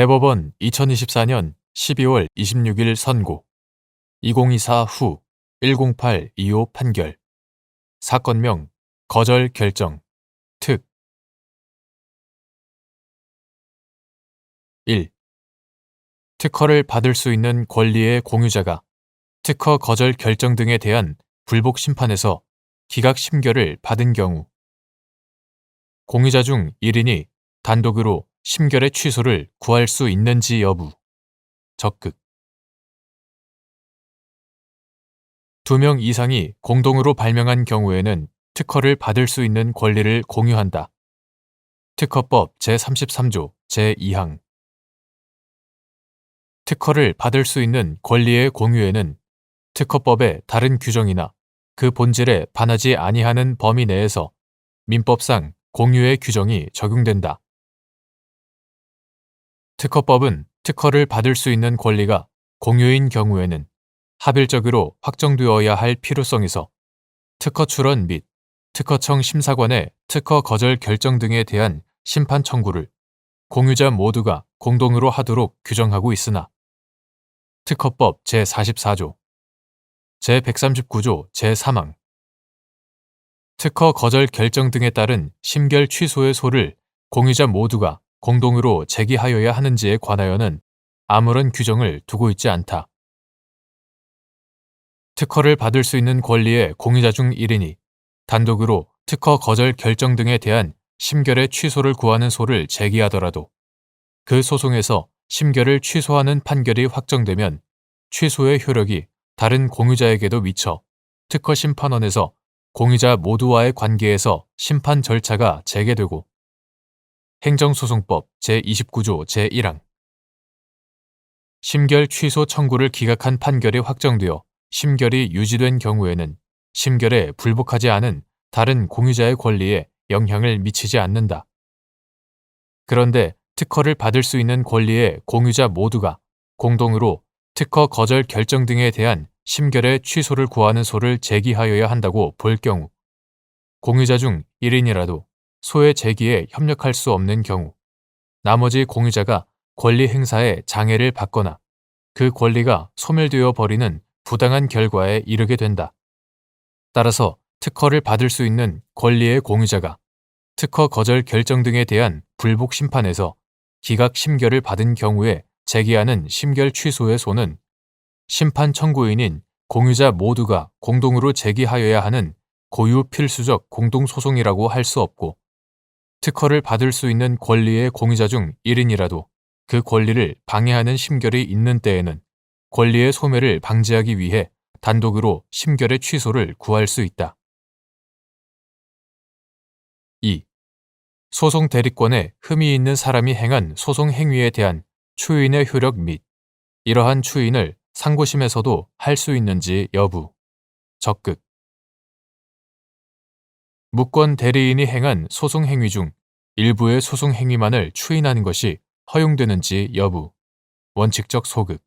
대법원 2024년 12월 26일 선고. 2024 후 108-25 판결. 사건명 거절 결정. 특. 1. 특허를 받을 수 있는 권리의 공유자가 특허 거절 결정 등에 대한 불복 심판에서 기각 심결을 받은 경우. 공유자 중 1인이 단독으로 심결의 취소를 구할 수 있는지 여부 적극 두 명 이상이 공동으로 발명한 경우에는 특허를 받을 수 있는 권리를 공유한다. 특허법 제33조 제2항 특허를 받을 수 있는 권리의 공유에는 특허법의 다른 규정이나 그 본질에 반하지 아니하는 범위 내에서 민법상 공유의 규정이 적용된다. 특허법은 특허를 받을 수 있는 권리가 공유인 경우에는 합일적으로 확정되어야 할 필요성에서 특허 출원 및 특허청 심사관의 특허 거절 결정 등에 대한 심판 청구를 공유자 모두가 공동으로 하도록 규정하고 있으나 특허법 제44조, 제139조 제3항, 특허 거절 결정 등에 따른 심결 취소의 소를 공유자 모두가 공동으로 제기하여야 하는지에 관하여는 아무런 규정을 두고 있지 않다. 특허를 받을 수 있는 권리의 공유자 중 1인이 단독으로 특허 거절 결정 등에 대한 심결의 취소를 구하는 소를 제기하더라도 그 소송에서 심결을 취소하는 판결이 확정되면 취소의 효력이 다른 공유자에게도 미쳐 특허 심판원에서 공유자 모두와의 관계에서 심판 절차가 재개되고 행정소송법 제29조 제1항 심결 취소 청구를 기각한 판결이 확정되어 심결이 유지된 경우에는 심결에 불복하지 않은 다른 공유자의 권리에 영향을 미치지 않는다. 그런데 특허를 받을 수 있는 권리의 공유자 모두가 공동으로 특허 거절 결정 등에 대한 심결의 취소를 구하는 소를 제기하여야 한다고 볼 경우 공유자 중 1인이라도 소의 제기에 협력할 수 없는 경우 나머지 공유자가 권리 행사에 장애를 받거나 그 권리가 소멸되어 버리는 부당한 결과에 이르게 된다. 따라서 특허를 받을 수 있는 권리의 공유자가 특허 거절 결정 등에 대한 불복 심판에서 기각 심결을 받은 경우에 제기하는 심결 취소의 소는 심판 청구인인 공유자 모두가 공동으로 제기하여야 하는 고유 필수적 공동소송이라고 할 수 없고 특허를 받을 수 있는 권리의 공유자 중 1인이라도 그 권리를 방해하는 심결이 있는 때에는 권리의 소멸을 방지하기 위해 단독으로 심결의 취소를 구할 수 있다. 2. 소송 대리권에 흠이 있는 사람이 행한 소송 행위에 대한 추인의 효력 및 이러한 추인을 상고심에서도 할 수 있는지 여부. 적극. 무권 대리인이 행한 소송 행위 중 일부의 소송 행위만을 추인하는 것이 허용되는지 여부. 원칙적 소극.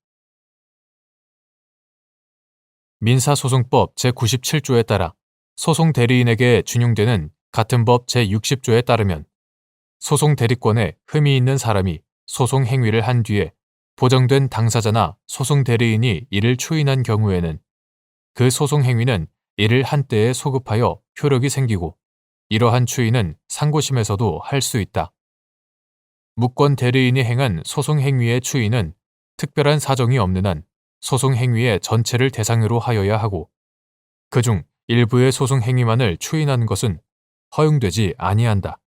민사소송법 제97조에 따라 소송 대리인에게 준용되는 같은 법 제60조에 따르면 소송 대리권에 흠이 있는 사람이 소송 행위를 한 뒤에 보정된 당사자나 소송 대리인이 이를 추인한 경우에는 그 소송 행위는 이를 한때에 소급하여 효력이 생기고 이러한 추인은 상고심에서도 할 수 있다. 무권 대리인이 행한 소송 행위의 추인은 특별한 사정이 없는 한 소송 행위의 전체를 대상으로 하여야 하고 그중 일부의 소송 행위만을 추인하는 것은 허용되지 아니한다.